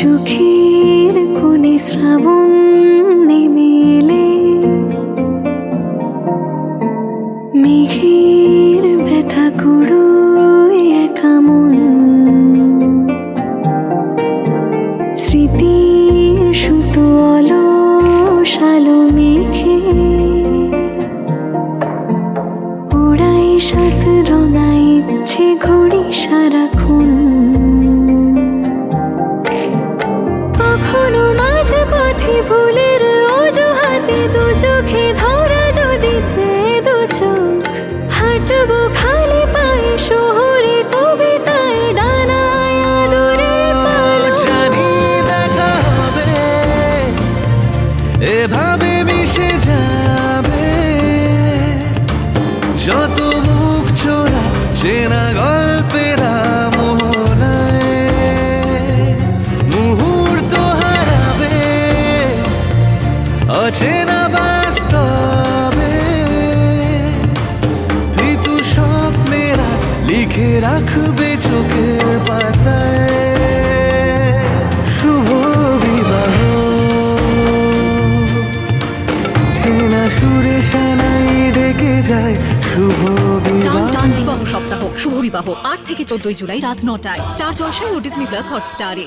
চোখের কোণে শ্রাবণ নেমে এলে মেঘের ব্যথা কুড়োয় একা মন। স্মৃতির সুতো অলস আলো মেঘে ওড়াই সাত রঙা ইচ্ছে ঘড়ি সারাক্ষণ। এভাবে মিশে যাবে। যত মুখ ছোড়া চেনা গল্পের মুহূর্ত হারাবে, অচেনা বাস্তবে। ভীতু স্বপ্নেরা লিখে রাখবে চোখের পাতায়। সুরে সানাই ডেকে যায় শুভ বিবাহ। বিবাহ সপ্তাহ শুভ বিবাহ আট থেকে চোদ্দই জুলাই রাত নটায়। স্টার জলসায় ও ডিসনি প্লাস হটস্টারে